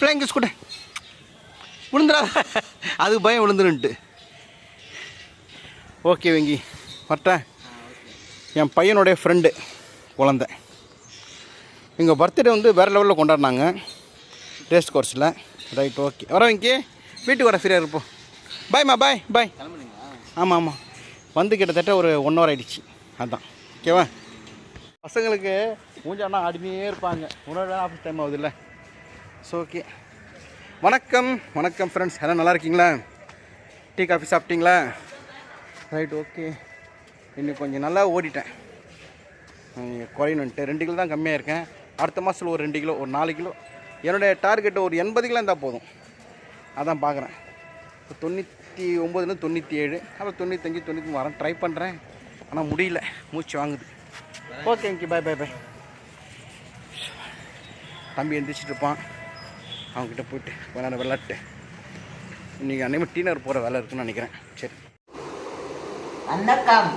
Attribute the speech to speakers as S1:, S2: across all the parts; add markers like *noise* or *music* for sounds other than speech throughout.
S1: Flying kiss கூட விழுந்துடா அது பயம் விழுந்துருன்ட்டு. ஓகே வெங்கி. வரட்டேன் என் பையனுடைய ஃப்ரெண்டு குழந்த. எங்கள் பர்த்டே வந்து வேறு லெவலில் கொண்டாடினாங்க. ரேஸ் கோர்ஸில் ரைட் ஓகே வர வெங்கி. வீட்டுக்கு வர ஃப்ரீயாக இருப்போம். பாய்மா பாய் பாய் ஆமாம் ஆமாம் வந்து கிட்டத்தட்ட ஒரு ஒன் ஹவர் ஆகிடுச்சு அதுதான் ஓகேவா பசங்களுக்கு மூஞ்சானா ஆடினே இருப்பாங்க. உணவு ஆஃபீஸ் டைம் ஆகுது இல்லை ஸோ ஓகே வணக்கம் வணக்கம் ஃப்ரெண்ட்ஸ் எல்லாம் நல்லா இருக்கீங்களா டீ காஃபி சாப்பிட்டீங்களா? ரைட் ஓகே இன்னும் கொஞ்சம் நல்லா ஓடிட்டேன். குறையணுன்ட்டு ரெண்டு கிலோ தான் கம்மியாக இருக்கேன். அடுத்த மாதத்தில் ஒரு ரெண்டு கிலோ ஒரு நாலு கிலோ. என்னுடைய டார்கெட் ஒரு எண்பது கிலோ இருந்தால் போதும். அதான் பார்க்குறேன் இப்போ தொண்ணூற்றி ஒம்பதுலேருந்து தொண்ணூற்றி ஏழு அப்புறம் தொண்ணூத்தஞ்சு தொண்ணூற்றி வரேன். ட்ரை பண்ணுறேன் ஆனால் முடியல. மூச்சு வாங்குது. ஓகே ஓகே பாய் பாய் பாய் தம்பி எந்திரிச்சிட்டு இருப்பான். அவங்ககிட்ட போயிட்டு நேரம் விளாட்டு இன்றைக்கி அன்னைக்கு டீனர் போகிற வேலை இருக்குன்னு நினைக்கிறேன். சரி.
S2: வணக்கம்.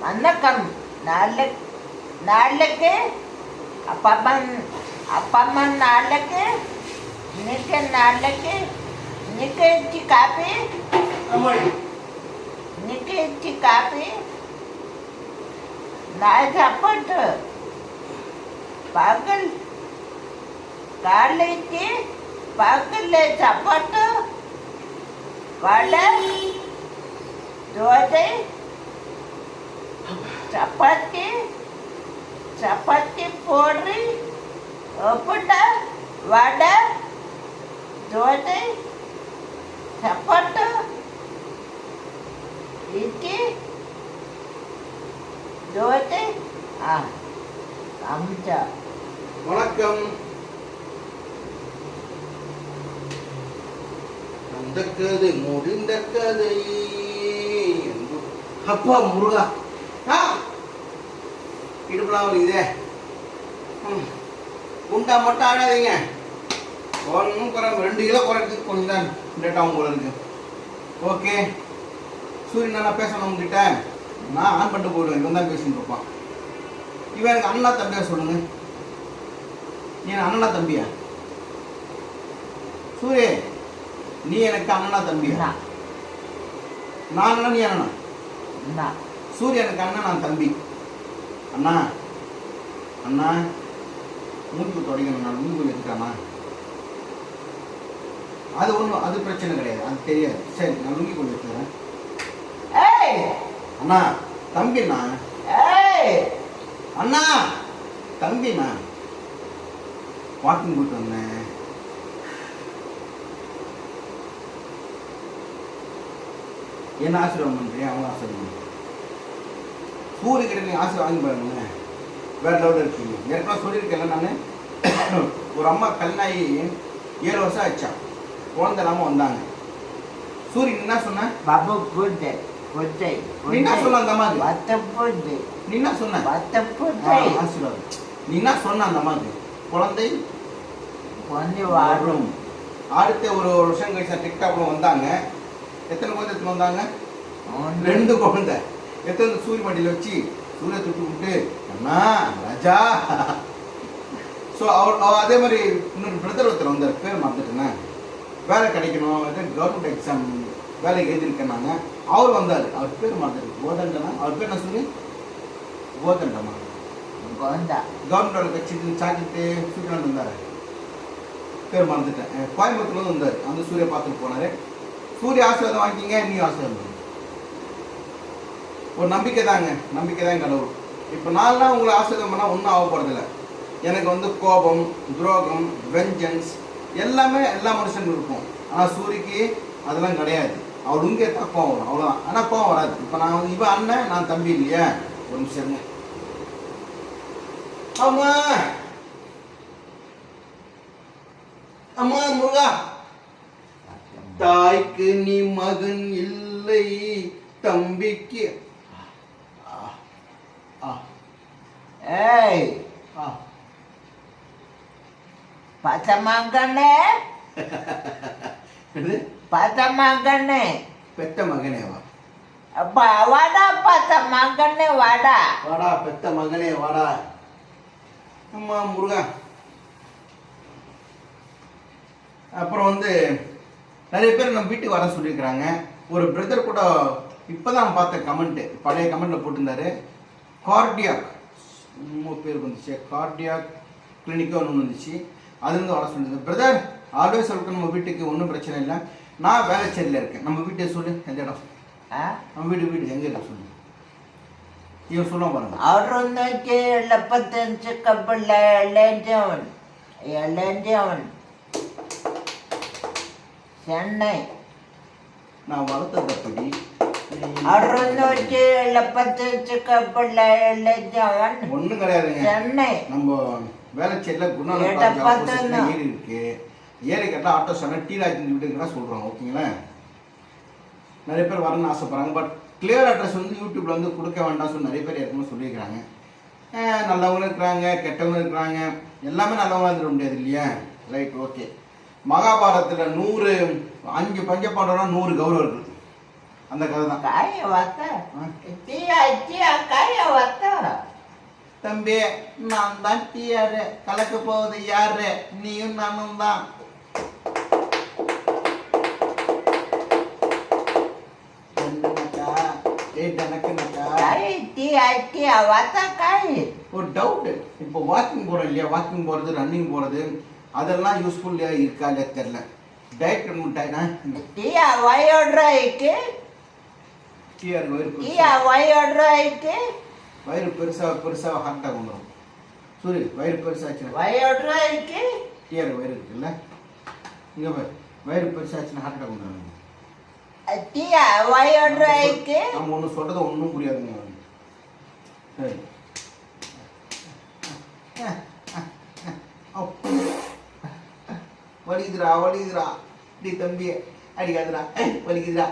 S2: வணக்கம். நாளைக்கு நாளைக்கு அப்பம்மன் அப்பம்மன் நாளைக்கு இன்னைக்கு நாளைக்கு இன்னைக்கு இச்சி காப்பி. இன்னைக்கு இச்சி காப்பி. நான் சாப்பிட்டு பகல் காலைக்கு பகல் சாப்பாட்டு வடை தோசை சப்பாத்தி சப்பாத்தி போடுறி ஒப்புட்டா வடை தோசை சப்பாத்து இட்லி தோசை ஆ அமிச்சா
S1: வணக்கம் அந்த கதை முடிந்த கதை. அப்பா முருகா. ஆ இடுப்புலாம் வலிக்குதே. ம். குண்டா மட்டும் ஆடாதீங்க. ஒன்றும் குறை ரெண்டு கிலோ குறைக்கு கொஞ்சம் தான் டேட்டா உங்களுக்கு. போல ஓகே. சூரியன் நான் பேசணும் உங்ககிட்ட. நான் ஆன் பண்ணிட்டு போயிடுவேன். இவன் தான் பேசிட்டு இருப்பான். இவன் எனக்கு அண்ணா தம்பியா சொல்லுங்க. நீ எனக்கு அண்ணனா தம்பியா? சூரிய நீ எனக்கு அண்ணனா தம்பியா
S2: நான்
S1: நீ அண்ணனா? சூரிய எனக்கு அண்ணன் நான் தம்பி. அண்ணா. அண்ணா. மூக்கு தொடங்கணும். நான் மூக்கு வச்சுக்காமா அது ஒன்றும் அது பிரச்சனை கிடையாது. அது தெரியாது. சரி நான் லுங்கி கொண்டு
S2: ஏய்!
S1: அண்ணா தம்பிண்ணா? அண்ணா தம்பிண்ணா? வாக்கிங் போயிட்டு வந்தேன். என்ன ஆசீர்வாதம் பண்ணுறேன் அவங்க ஆசீர்வாதம் பண்ணுறேன் சூரிய கிட்ட நீ ஆசீர்வாதம் வாங்கி பாருங்க வேற லெவலில் இருக்கீங்க. ஏற்கனவே சொல்லியிருக்கேன்ல நான். ஒரு அம்மா கல்யாணி ஏழு வருஷம் ஆச்சா குழந்தை இல்லாமல் வந்தாங்க. சூரியன் என்ன சொன்ன?
S2: பாபு புட்டை புட்டை
S1: என்ன சொன்ன அந்த அம்மாக்கு
S2: வத்த புட்டை.
S1: நீ என்ன சொன்ன?
S2: வத்த புட்டை.
S1: ஆசீர்வாதம். நீ என்ன சொன்ன அந்த அம்மாக்கு குழந்தை
S2: வாடும்
S1: வரும் அடுத்த ஒரு ஒரு வருஷம் கழிச்சு டிக்டாக்ல வந்தாங்க. எத்தனை குழந்தை எடுத்துன்னு வந்தாங்க? ரெண்டு குழந்தை. எத்தனை சூரிய மடியில் வச்சு சூரிய துட்டு விட்டு அண்ணா ராஜா. ஸோ அவர் அதே மாதிரி இன்னொரு பிரதர் ஒருத்தர் வந்தார். பேர் மறந்துட்டேனே வேலை கிடைக்கணும். கவர்மெண்ட் எக்ஸாம் வேலைக்கு எழுதியிருக்கேன் நாங்கள் அவர் வந்தார். அவர் பேர் மறந்துட்டு கோதண்டனா அவர் பேர் என்ன சொல்லி கோதண்டமா
S2: கோந்தா
S1: கவர்மெண்ட் வேலை கட்சி சாக்கிட்டு சூரியன் வந்தார். பேர் மறந்துட்டேன். அஹ் கோயம்புத்தூர்ல வந்தார். அந்த சூர்யா பார்த்துட்டு போனாரு. சூரிய ஆசீர்வாதம் வாங்கிக்கிங்க நீ ஆசீர்வாதம். ஒரு நம்பிக்கை தாங்க நம்பிக்கை தான் கடவுள். இப்போ நான்லாம் உங்களை ஆசீர்வாதம் பண்ணால் ஒன்றும் ஆக போகிறதில்ல எனக்கு வந்து கோபம் துரோகம் வெஞ்சன்ஸ் எல்லாமே எல்லா மனுஷனுக்கும் இருக்கும். ஆனால் சூரிக்கு அதெல்லாம் கிடையாது. அவர் இங்கே தான் கோவம் வரும் அவ்வளோதான் ஆனால் கோவம் வராது. இப்போ நான் வந்து இவன் அண்ணன் நான் தம்பி இல்லையா. ஒரு நிமிஷம் இருங்க. அம்மா! அம்மா முருகா! தாய்க்கு நீ மகன் இல்லை தம்பிக்கு.
S2: ஏய். பச்சமாங்கண்ணே? *laughs* பச்சமாங்கண்ணே
S1: பெத்த மகனேவா
S2: வாடா பச்சமாங்கண்ணே வாடா.
S1: வாடா பெத்த மகனே வாடா. அம்மா முருகா. அப்புறம் வந்து நிறைய பேர் நம்ம வீட்டுக்கு வர சொல்லியிருக்கிறாங்க. ஒரு பிரதர் கூட இப்போ தான் பார்த்த கமெண்ட்டு பழைய கமெண்ட்டில் போட்டிருந்தாரு. கார்டியாக் ரொம்ப பேருக்கு வந்துச்சு. கார்டியாக் கிளினிக்கோ ஒன்று வந்துச்சு. அதுலேருந்து வர சொல்லியிருந்தேன் பிரதர் ஆல்வேஸ் சொல்லுக்கு நம்ம வீட்டுக்கு. ஒன்றும் பிரச்சனை இல்லை. நான் வேலைச்சேரியில் இருக்கேன். நம்ம வீட்டை சொல்லு. எந்த இடம்? நம்ம வீடு வீடு. எங்கே இருக்கு சொல்லு. இவன் சொல்ல பாருங்க.
S2: அறுநூற்றி எழுபத்தஞ்சு அவன் இளைஞ்சவன் அவன் சென்னை.
S1: நான் வளர்த்ததுப்படி ஒன்றும் கிடையாதுங்க.
S2: சென்னை.
S1: நம்ம வேலைச்சேரியில் குணநலம் ஏரி இருக்கு. ஏரி கேட்டால் ஆட்டோ சொன்னால் டீ ராஜன் வீட்டுக்குலாம் சொல்கிறோம் ஓகேங்களா? நிறைய பேர் வரணும்னு ஆசைப்பட்றாங்க. பட் கிளியர் அட்ரஸ் வந்து யூடியூப்பில் வந்து கொடுக்க வேண்டாம் சொல்லி நிறைய பேர் ஏற்கனவே சொல்லியிருக்கிறாங்க. நல்லவங்களும் இருக்கிறாங்க கெட்டவங்களும் இருக்கிறாங்க. எல்லாமே நல்லவங்களும் இருந்துட முடியாது இல்லையா? ரைட் ஓகே மகாபாரதத்தில் நூறு அஞ்சு பஞ்ச பாண்டவனா நூறு கௌரவர்கள் அந்த கதை தான்.
S2: காய வார்த்தை
S1: தம்பி நான் தான் டீயாரு கலக்க போவது யாரு? நீயும் நானும் தான். ஒரு டவுட் இப்போ வாக்கிங் போறோம் இல்லையா? வாக்கிங் போறது ரன்னிங் போறது. அதெல்லாம் யூஸ்ஃபுல்லையா இருக்கா இல்லையா தெரில டயட் டீயா
S2: வயோட்ரா ஆயிட்டு
S1: டீயா வயிறு
S2: டீயா
S1: வயோட்ரா
S2: ஆயிட்டு
S1: வயிறு பெருசாக பெருசாக ஹார்ட் ஆகும் சூரிய வயிறு பெருசாச்சுன்னா?
S2: வயோட்ரா
S1: ஆயிட்டு டீயா வயிறு இருக்குல்ல? இங்கே பாரு வயிறு பெருசாச்சுன்னா ஹார்ட் ஆகும் டீயா
S2: வயோட்ரா ஆயிட்டு
S1: நம்ம ஒன்று சொல்கிறது ஒன்றும் புரியாதுங்க. சரி. அப்போ வலிக்குதுடா வலிக்குதுடா. டி தம்பி அடிக்காதுடா. வலிக்குதுடா.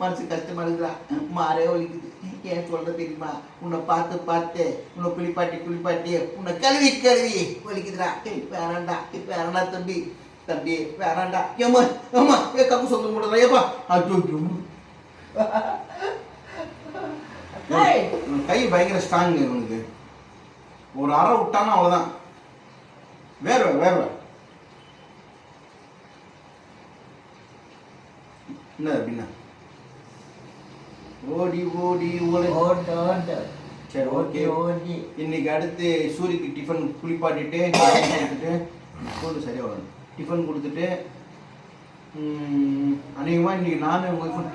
S1: மனசு கஷ்டமா இருக்குதுடா. மாறே வலிக்குது. ஏன் சொல்ற தெரியுமா? உன்னை பார்த்து பார்த்து உன்னை குளிப்பாட்டி குளிப்பாட்டி உன்னை கழுவி கழுவி. வலிக்குதுடா. வேணாண்டா. வேணாண்டா தம்பி. தம்பி வேணாண்டா. ஏமா ஏமா ஏ கப்பு சொந்த முடியல ஏப்பா. இவன் கை பயங்கர ஸ்ட்ராங் இவனுக்கு ஒரு அரை விட்டானா அவ்வளோதான் வேர்வை வேர்வை. என்ன அப்படின்னா ஓடி ஓடி ஓட.
S2: ஓட
S1: சரி ஓகே.
S2: ஓடி
S1: இன்னைக்கு அடுத்து சூரியக்கு டிஃபன் குளிப்பாட்டிட்டு கொடுத்துட்டு போட்டு சரியாக வரும் டிஃபன் கொடுத்துட்டு அநேகமாக இன்னைக்கு நானும் உங்கள் ஒய்ஃபும்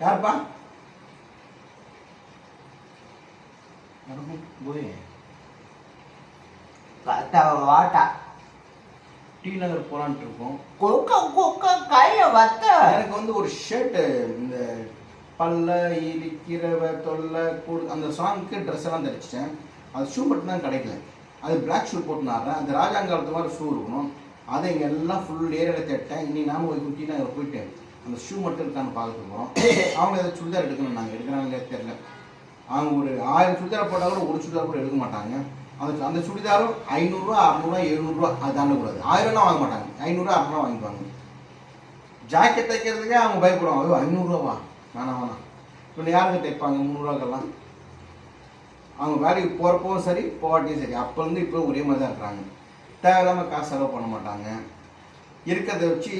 S1: யாருப்பா? போய்?
S2: ஒரு வாட்டா.
S1: டி நகர் போகலான்ட்டு இருக்கோம்
S2: கொக்க கொக்க கைய வத்த.
S1: எனக்கு வந்து ஒரு ஷர்ட்டு இந்த பல்ல இருக்கிறவ தொல்லை கூடு அந்த சாங்க்கு ட்ரெஸ் எல்லாம் தரிச்சிட்டேன் அது ஷூ மட்டும் தான் கிடைக்கல. அது பிளாக் ஷூ போட்டுனாடுறேன் அந்த ராஜாங்காலத்து மாதிரி ஷூ இருக்கணும். அதை இங்கே எல்லாம் ஃபுல் ஏரியாவில் தேட்டேன். இனி நாம ஒரு குட்டி நாங்கள் போயிட்டேன் அந்த ஷூ மட்டும் இருக்கான்னு பார்க்க போகிறோம் அவங்க ஏதாவது சுடிதார் எடுக்கணும் நாங்கள் எடுக்கிறாங்களே தெரில அவங்க ஒரு ஆயிரம் சுடிதார் போட்டால் கூட ஒரு சுடிதார் கூட எடுக்க மாட்டாங்க. அந்த அந்த சுடிதாரும் ஐநூறுரூவா அறநூறுவா எழுநூறுவா அது தாண்டக்கூடாது ஆயிரம்லாம் வாங்க மாட்டாங்க. ஐநூறுரூவா அறநூறுவா வாங்கிப்பாங்க. ஜாக்கெட் தைக்கிறதுக்கே அவங்க பயப்படுவாங்க. ஐயோ ஐநூறுரூவா வேணாம் வேணாம். இப்போ யாருக்கு தைப்பாங்க? முந்நூறுவாக்கெல்லாம். அவங்க வேலைக்கு போகிறப்பவும் சரி போகாட்டியும் சரி. அப்போலேருந்து இப்போ ஒரே மாதிரி தான் இருக்கிறாங்க. தேவையில்லாமல் காசு செலவு பண்ண மாட்டாங்க. இருக்கிறத வச்சு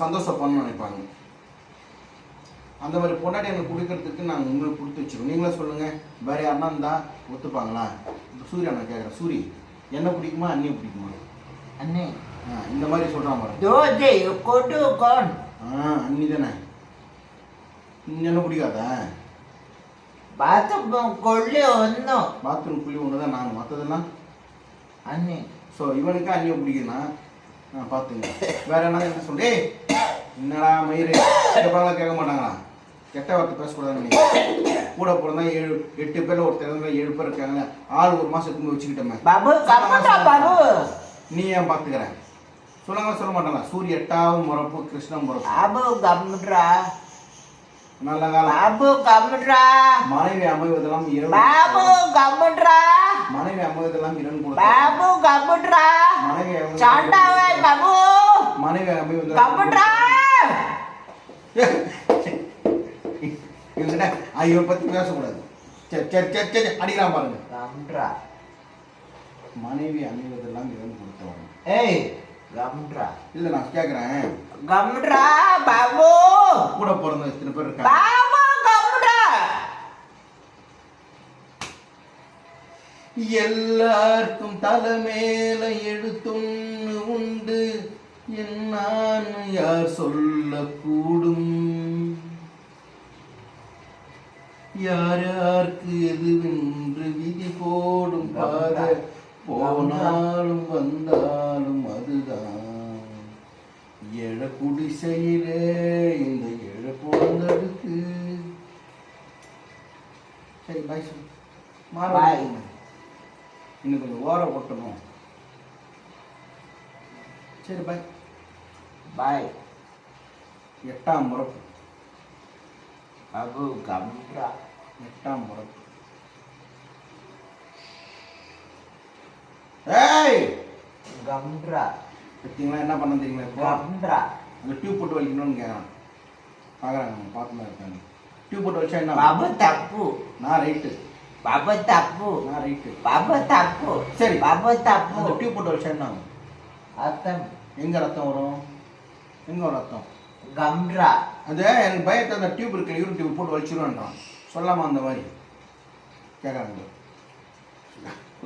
S1: சந்தோஷப்படணும்னு நினைப்பாங்க. அந்த மாதிரி பொண்டாட்டி எனக்கு கொடுக்கறதுக்கு நாங்கள் உங்களுக்கு கொடுத்து வச்சிருக்கோம். நீங்களே சொல்லுங்கள் வேறு யாருன்னா இருந்தால் ஒத்துப்பாங்களா? சூர்யா நான் கேட்குறேன் சூரி என்ன பிடிக்குமா அண்ணியை பிடிக்குமா?
S2: அண்ணே.
S1: ஆ இந்த மாதிரி சொல்கிறான் பாரு.
S2: தோஜே கொடு கான்.
S1: ஆ அண்ணி தானே. நீ என்ன பிடிக்காதா?
S2: பாத்ரூம் கொள்ளி ஒன்றும்
S1: பாத்ரூம் குழி ஒன்று தான் நான் மற்றதெல்லாம்
S2: அண்ணி.
S1: ஸோ இவனுக்கு அண்ணியை பிடிக்குதுன்னா ஆ பார்த்துங்க வேற என்ன என்ன சொல்லே என்னடா மயிறு? கேட்பாங்களா கேட்க மாட்டாங்களா? கெட்ட வார்த்தை பேசக்கூடாதுன்னு கூட பிறந்தா ஏழு எட்டு பேர்ல ஒரு திறந்த ஏழு பேர் இருக்காங்க. ஆள் ஒரு மாசம் எடுத்து வச்சுக்கிட்டோமே. நீ ஏன் பாத்துக்கிற? சொல்லுங்க சொல்ல மாட்டாங்க சூரிய எட்டாவும் முறப்பு கிருஷ்ணன் முறப்பு.
S2: அபு கம்முட்ரா
S1: நல்ல காலம்.
S2: அபு கம்முட்ரா
S1: மனைவி அமைவதெல்லாம் இரவு.
S2: பாபு கம்முட்ரா
S1: மனைவி அமைவதெல்லாம் இரவு
S2: பாபு கம்முட்ரா
S1: மனைவி
S2: சாண்டாவே பாபு.
S1: மனைவி அமைவதெல்லாம் ஐயோ பத்தி பேசக்கூடாது சரி சரி சரி சரி அடிக்கலாம் பாருங்க.
S2: கம்ட்ரா
S1: மனைவி அணிவதெல்லாம் இவன் கொடுத்தவன்.
S2: ஏய் கம்ட்ரா
S1: இல்லை நான் கேட்குறேன்
S2: கம்ட்ரா பாபு.
S1: கூட பிறந்த இத்தனை பேர் இருக்காங்க.
S2: பாபு கம்ட்ரா
S1: எல்லாருக்கும் தலைமேல எழுத்துன்னு உண்டு. என்னான்னு யார் சொல்லக்கூடும். யார் யாருக்கு எதுவென்று விதி போடும் பாத போனாலும் வந்தாலும் அதுதான். எழ குடிசையிலே இந்த எழ பிறந்தடுத்து சரி பாய் சொல்லு மாற
S2: பாய்
S1: இன்னும் கொஞ்சம் ஓர ஓட்டணும். சரி பாய்
S2: பாய்
S1: எட்டாம் முறப்பு.
S2: பாபு கம்ட்ரா
S1: எட்டாம் முறப்பு ஏய்!
S2: கம்ட்ரா
S1: பார்த்தீங்களா? என்ன பண்ண தெரியுங்களா இப்போ? அந்த டியூப் போட்டு வலிக்கணும்னு கேட்குறான் பார்க்குறாங்க பார்த்து தான் இருக்காங்க. டியூப் போட்டு வச்சா என்ன?
S2: பாபு தப்பு.
S1: நான் ரைட்டு
S2: பாபு தப்பு.
S1: நான் ரைட்டு
S2: பாபு தப்பு.
S1: சரி.
S2: பாபு தப்பு.
S1: அந்த டியூப் போட்டு வச்சா என்ன ஆகும்?
S2: அர்த்தம்
S1: எங்க ரத்தம் வரும்? எங்க ரத்தம்?
S2: கம்ட்ரா
S1: அது எனக்கு பயத்தை அந்த டியூப் இருக்கு யூரின் டியூப் போட்டு வச்சிருவேன்றான் சொல்லாமா அந்த மாதிரி. கேட்குறாங்க.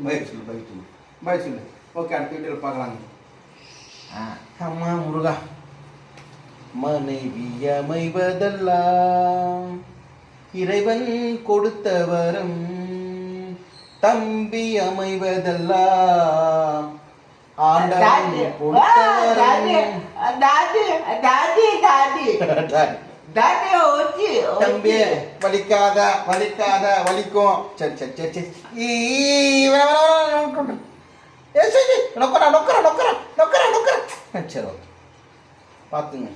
S1: பய சொல்லு பய சொல்லு பய சொல்லு ஓகே அடுத்த வீட்டில் பார்க்கலாங்க.
S2: ஆ
S1: அம்மா முருகா. மனைவி அமைவதெல்லாம் இறைவன் கொடுத்த வரம் தம்பி அமைவதெல்லாம் ஆண்டவன் கொடுத்த வரம் *laughs*
S2: டாடி ஓச்சி
S1: தம்பி வலிக்காத வலிக்காத வலிக்கும். சரி சரி சரி சரி. ஏய், சரி, சரி, நொக்கரா நொக்கரா நொக்கரா நொக்கரா நொக்கரா சரி ஓகே. பார்த்துங்க.